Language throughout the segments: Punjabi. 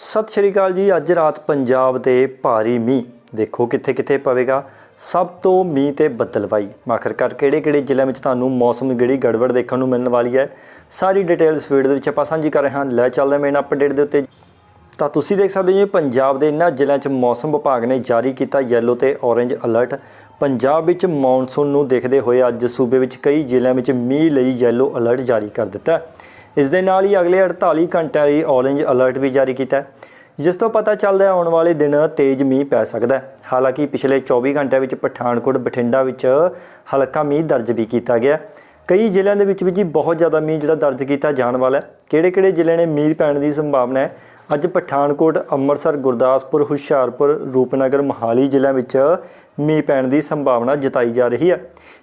ਸਤਿ ਸ਼੍ਰੀ ਅਕਾਲ ਜੀ, ਅੱਜ ਰਾਤ ਪੰਜਾਬ 'ਤੇ ਭਾਰੀ ਮੀਂਹ। ਦੇਖੋ ਕਿੱਥੇ ਕਿੱਥੇ ਪਵੇਗਾ। ਸਭ ਤੋਂ ਮੀਂਹ ਤੇ ਬੱਦਲਵਾਈ। ਆਖਰਕਾਰ ਕਿਹੜੇ ਕਿਹੜੇ ਜ਼ਿਲ੍ਹਿਆਂ ਵਿੱਚ ਤੁਹਾਨੂੰ ਮੌਸਮ ਜਿਹੜੀ ਗੜਬੜ ਦੇਖਣ ਨੂੰ ਮਿਲਣ ਵਾਲੀ ਹੈ, ਸਾਰੀ ਡਿਟੇਲ ਇਸ ਵੀਡੀਓ ਦੇ ਵਿੱਚ ਆਪਾਂ ਸਾਂਝੀ ਕਰ ਰਹੇ ਹਾਂ। ਲੈ ਚੱਲਦੇ ਹਾਂ ਮੇਨ ਅਪਡੇਟ ਦੇ ਉੱਤੇ। ਤਾਂ ਤੁਸੀਂ ਦੇਖ ਸਕਦੇ ਹੋ ਜੀ, ਪੰਜਾਬ ਦੇ ਇਹਨਾਂ ਜ਼ਿਲ੍ਹਿਆਂ 'ਚ ਮੌਸਮ ਵਿਭਾਗ ਨੇ ਜਾਰੀ ਕੀਤਾ ਯੈਲੋ ਤੇ ਔਰੇਂਜ ਅਲਰਟ ਪੰਜਾਬ ਵਿੱਚ ਮੌਨਸੂਨ ਨੂੰ ਦੇਖਦੇ ਹੋਏ ਅੱਜ ਸੂਬੇ ਵਿੱਚ ਕਈ ਜ਼ਿਲ੍ਹਿਆਂ ਵਿੱਚ ਮੀਂਹ ਲਈ ਯੈਲੋ ਅਲਰਟ ਜਾਰੀ ਕਰ ਦਿੱਤਾ। ਹੈ ਇਸ ਦੇ ਨਾਲ ਹੀ ਅਗਲੇ 48 ਘੰਟਿਆਂ ਲਈ ਔਰੇਂਜ ਅਲਰਟ ਵੀ ਜਾਰੀ ਕੀਤਾ ਜਿਸ ਤੋਂ ਪਤਾ ਚੱਲਦਾ ਹੈ ਆਉਣ ਵਾਲੇ ਦਿਨ ਤੇਜ਼ ਮੀਂਹ ਪੈ ਸਕਦਾ ਹੈ। ਹਾਲਾਂਕਿ ਪਿਛਲੇ 24 ਘੰਟਿਆਂ ਵਿੱਚ ਪਠਾਨਕੋਟ, ਬਠਿੰਡਾ ਵਿੱਚ ਹਲਕਾ ਮੀਂਹ ਦਰਜ ਵੀ ਕੀਤਾ ਗਿਆ ਕਈ ਜ਼ਿਲ੍ਹਿਆਂ ਦੇ ਵਿੱਚ ਵੀ ਜੀ ਬਹੁਤ ਜ਼ਿਆਦਾ ਮੀਂਹ ਜਿਹੜਾ ਦਰਜ ਕੀਤਾ ਜਾਣ ਵਾਲਾ ਹੈ। ਕਿਹੜੇ-ਕਿਹੜੇ ਜ਼ਿਲ੍ਹੇ ਨੇ ਮੀਂਹ ਪੈਣ ਦੀ ਸੰਭਾਵਨਾ ਹੈ? ਅੱਜ ਪਠਾਨਕੋਟ, ਅੰਮ੍ਰਿਤਸਰ, ਗੁਰਦਾਸਪੁਰ, ਹੁਸ਼ਿਆਰਪੁਰ, ਰੂਪਨਗਰ, ਮੋਹਾਲੀ ਜ਼ਿਲ੍ਹਿਆਂ ਵਿੱਚ ਮੀਂਹ ਪੈਣ ਦੀ ਸੰਭਾਵਨਾ ਜਤਾਈ ਜਾ ਰਹੀ ਹੈ।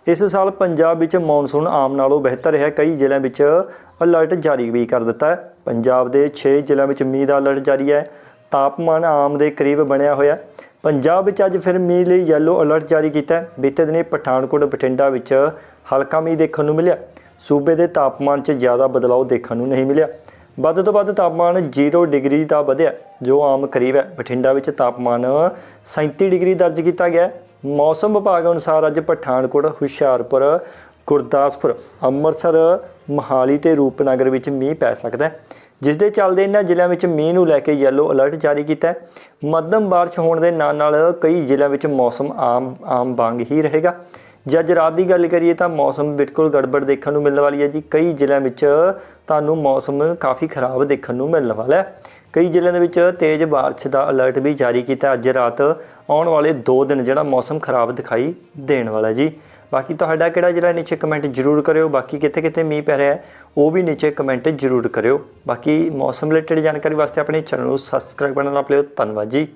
ਇਸ ਸਾਲ ਪੰਜਾਬ ਵਿੱਚ ਮੌਨਸੂਨ ਆਮ ਨਾਲੋਂ ਬਿਹਤਰ ਹੈ। ਕਈ ਜ਼ਿਲ੍ਹਿਆਂ ਵਿੱਚ ਅਲਰਟ ਜਾਰੀ ਵੀ ਕਰ ਦਿੱਤਾ ਹੈ। ਪੰਜਾਬ ਦੇ 6 ਜ਼ਿਲ੍ਹਿਆਂ ਵਿੱਚ ਮੀਂਹ ਦਾ ਅਲਰਟ ਜਾਰੀ ਹੈ। ਤਾਪਮਾਨ ਆਮ ਦੇ ਕਰੀਬ ਬਣਿਆ ਹੋਇਆ ਹੈ। ਪੰਜਾਬ ਵਿੱਚ ਅੱਜ ਫਿਰ ਮੀਂਹ ਲਈ ਯੈਲੋ ਅਲਰਟ ਜਾਰੀ ਕੀਤਾ ਬੀਤੇ ਦਿਨੀ ਪਠਾਨਕੋਟ, ਬਠਿੰਡਾ ਵਿੱਚ ਹਲਕਾ ਮੀਂਹ ਦੇਖਣ ਨੂੰ ਮਿਲਿਆ। ਸੂਬੇ ਦੇ ਤਾਪਮਾਨ 'ਚ ਜ਼ਿਆਦਾ ਬਦਲਾਅ ਦੇਖਣ ਨੂੰ ਨਹੀਂ ਮਿਲਿਆ। ਵੱਧ ਤੋਂ ਵੱਧ ਤਾਪਮਾਨ 0 ਡਿਗਰੀ ਦਾ ਵਧਿਆ, ਜੋ ਆਮ ਕਰੀਬ ਹੈ। ਬਠਿੰਡਾ ਵਿੱਚ ਤਾਪਮਾਨ 37 ਡਿਗਰੀ ਦਰਜ ਕੀਤਾ ਗਿਆ ਮੌਸਮ ਵਿਭਾਗ ਅਨੁਸਾਰ ਅੱਜ ਪਠਾਨਕੋਟ, ਹੁਸ਼ਿਆਰਪੁਰ, ਗੁਰਦਾਸਪੁਰ, ਅੰਮ੍ਰਿਤਸਰ, ਮੋਹਾਲੀ ਤੇ ਰੂਪਨਗਰ ਵਿੱਚ ਮੀਂਹ ਪੈ ਸਕਦਾ ਹੈ। ਜਿਸ ਦੇ ਚੱਲਦੇ ਇਹਨਾਂ ਜ਼ਿਲ੍ਹਿਆਂ ਵਿੱਚ ਮੀਂਹ ਨੂੰ ਲੈ ਕੇ ਯੈਲੋ ਅਲਰਟ ਜਾਰੀ ਕੀਤਾ ਹੈ। ਮੱਧਮ ਬਾਰਿਸ਼ ਹੋਣ ਦੇ ਨਾਲ ਨਾਲ ਕਈ ਜ਼ਿਲ੍ਹਿਆਂ ਵਿੱਚ ਮੌਸਮ ਆਮ ਆਮ ਵਾਂਗ ਹੀ ਰਹੇਗਾ। ਜੇ ਅੱਜ ਰਾਤ ਦੀ ਗੱਲ ਕਰੀਏ ਤਾਂ ਮੌਸਮ ਬਿਲਕੁਲ ਗੜਬੜ ਦੇਖਣ ਨੂੰ ਮਿਲਣ ਵਾਲੀ ਹੈ ਜੀ। ਕਈ ਜ਼ਿਲ੍ਹਿਆਂ ਵਿੱਚ ਤੁਹਾਨੂੰ ਮੌਸਮ ਕਾਫੀ ਖਰਾਬ ਦੇਖਣ ਨੂੰ ਮਿਲਣ ਵਾਲਾ ਹੈ। ਕਈ ਜ਼ਿਲ੍ਹਿਆਂ ਦੇ ਵਿੱਚ ਤੇਜ਼ ਬਾਰਿਸ਼ ਦਾ ਅਲਰਟ ਵੀ ਜਾਰੀ ਕੀਤਾ। ਅੱਜ ਰਾਤ ਆਉਣ ਵਾਲੇ 2 ਦਿਨ ਜਿਹੜਾ ਮੌਸਮ ਖਰਾਬ ਦਿਖਾਈ ਦੇਣ ਵਾਲਾ ਜੀ। ਬਾਕੀ ਤੁਹਾਡਾ ਕਿਹੜਾ ਜ਼ਿਲ੍ਹਾ ਨੀਚੇ ਕਮੈਂਟ ਜ਼ਰੂਰ ਕਰਿਓ। ਬਾਕੀ ਕਿੱਥੇ ਕਿੱਥੇ ਮੀਂਹ ਪੈ ਰਿਹਾ ਹੈ, ਉਹ ਵੀ ਨੀਚੇ ਕਮੈਂਟ ਜ਼ਰੂਰ ਕਰਿਓ। ਬਾਕੀ ਮੌਸਮ ਰਿਲੇਟਡ ਜਾਣਕਾਰੀ ਵਾਸਤੇ ਆਪਣੇ ਚੈਨਲ ਨੂੰ ਸਬਸਕ੍ਰਾਈਬ ਕਰਨਾ ਨਾ ਭੁੱਲਿਓ। ਧੰਨਵਾਦ ਜੀ।